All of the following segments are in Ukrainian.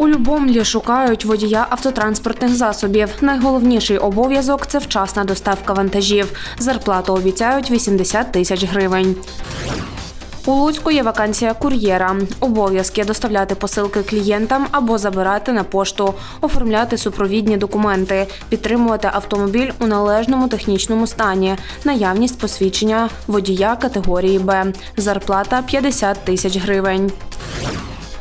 У Любомлі шукають водія автотранспортних засобів. Найголовніший обов'язок це вчасна доставка вантажів. Зарплату обіцяють 80 тисяч гривень. У Луцьку є вакансія кур'єра. Обов'язки доставляти посилки клієнтам або забирати на пошту, оформляти супровідні документи, підтримувати автомобіль у належному технічному стані, наявність посвідчення водія категорії Б. Зарплата 50 тисяч гривень.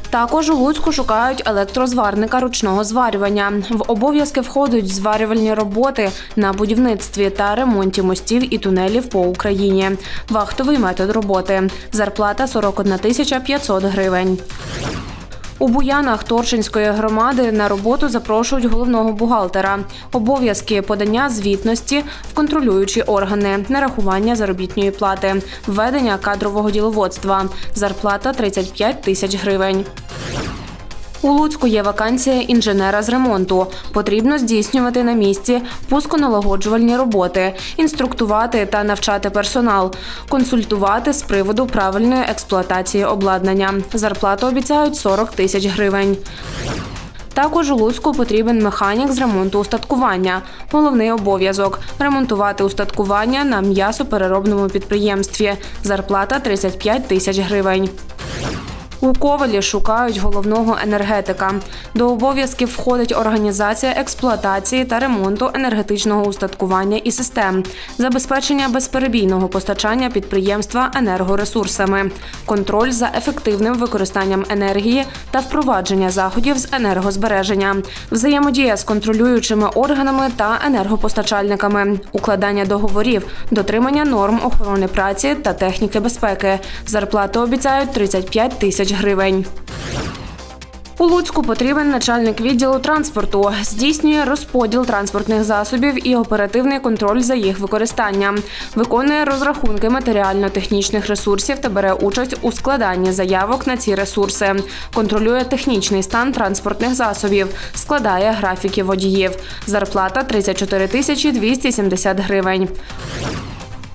Також у Луцьку шукають електрозварника ручного зварювання. В обов'язки входять зварювальні роботи на будівництві та ремонті мостів і тунелів по Україні. Вахтовий метод роботи. Зарплата 41 тисяча 500 гривень. У Буянах Торчинської громади на роботу запрошують головного бухгалтера. Обов'язки подання звітності в контролюючі органи, нарахування заробітної плати, введення кадрового діловодства. Зарплата 35 тисяч гривень. У Луцьку є вакансія інженера з ремонту. Потрібно здійснювати на місці пусконалагоджувальні роботи, інструктувати та навчати персонал, консультувати з приводу правильної експлуатації обладнання. Зарплату обіцяють 40 тисяч гривень. Також у Луцьку потрібен механік з ремонту устаткування. Головний обов'язок ремонтувати устаткування на м'ясопереробному підприємстві. Зарплата 35 тисяч гривень. У Ковалі шукають головного енергетика. До обов'язків входить організація експлуатації та ремонту енергетичного устаткування і систем, забезпечення безперебійного постачання підприємства енергоресурсами, контроль за ефективним використанням енергії та впровадження заходів з енергозбереження, взаємодія з контролюючими органами та енергопостачальниками, укладання договорів, дотримання норм охорони праці та техніки безпеки. Зарплату обіцяють 35 тисяч гривень. У Луцьку потрібен начальник відділу транспорту. Здійснює розподіл транспортних засобів і оперативний контроль за їх використанням. Виконує розрахунки матеріально-технічних ресурсів та бере участь у складанні заявок на ці ресурси. Контролює технічний стан транспортних засобів, складає графіки водіїв. Зарплата 34 тисячі 270 гривень.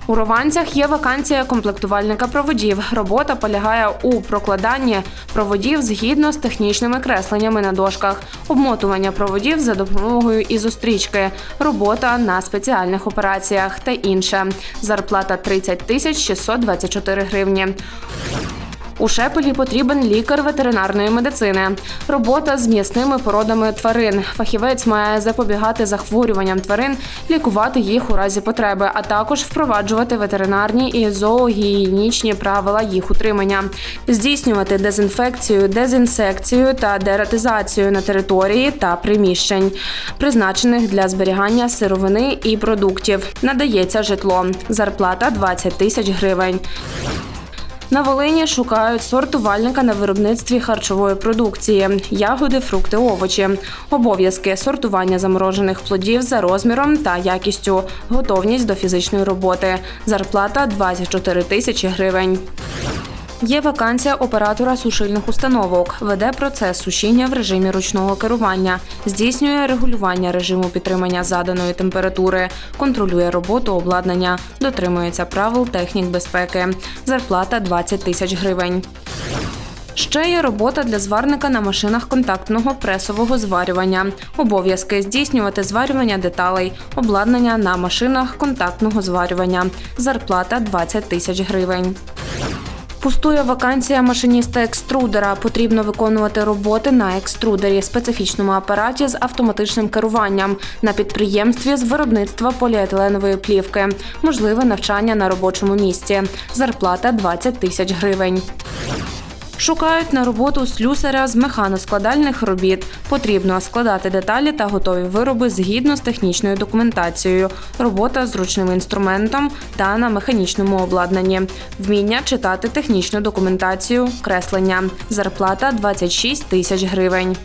У Рованцях є вакансія комплектувальника проводів. Робота полягає у прокладанні проводів згідно з технічними кресленнями на дошках, обмотування проводів за допомогою ізострічки, робота на спеціальних операціях та інше. Зарплата 30 тисяч 624 гривні. У Шепелі потрібен лікар ветеринарної медицини. Робота з м'ясними породами тварин. Фахівець має запобігати захворюванням тварин, лікувати їх у разі потреби, а також впроваджувати ветеринарні і зоогігієнічні правила їх утримання, здійснювати дезінфекцію, дезінсекцію та дератизацію на території та приміщень, призначених для зберігання сировини і продуктів. Надається житло. Зарплата 20 тисяч гривень. На Волині шукають сортувальника на виробництві харчової продукції, ягоди, фрукти, овочі, обов'язки сортування заморожених плодів за розміром та якістю, готовність до фізичної роботи. Зарплата 24 тисячі гривень. Є вакансія оператора сушильних установок. Веде процес сушіння в режимі ручного керування, здійснює регулювання режиму підтримання заданої температури, контролює роботу обладнання, дотримується правил технік безпеки. Зарплата 20 тисяч гривень. Ще є робота для зварника на машинах контактного пресового зварювання. Обов'язки здійснювати зварювання деталей, обладнання на машинах контактного зварювання. Зарплата 20 тисяч гривень. Пустує вакансія машиніста екструдера. Потрібно виконувати роботи на екструдері, специфічному апараті з автоматичним керуванням на підприємстві з виробництва поліетиленової плівки. Можливе навчання на робочому місці. Зарплата 20 тисяч гривень. Шукають на роботу слюсаря з механоскладальних робіт. Потрібно складати деталі та готові вироби згідно з технічною документацією, робота з ручним інструментом та на механічному обладнанні, вміння читати технічну документацію, креслення. Зарплата 26 тисяч гривень.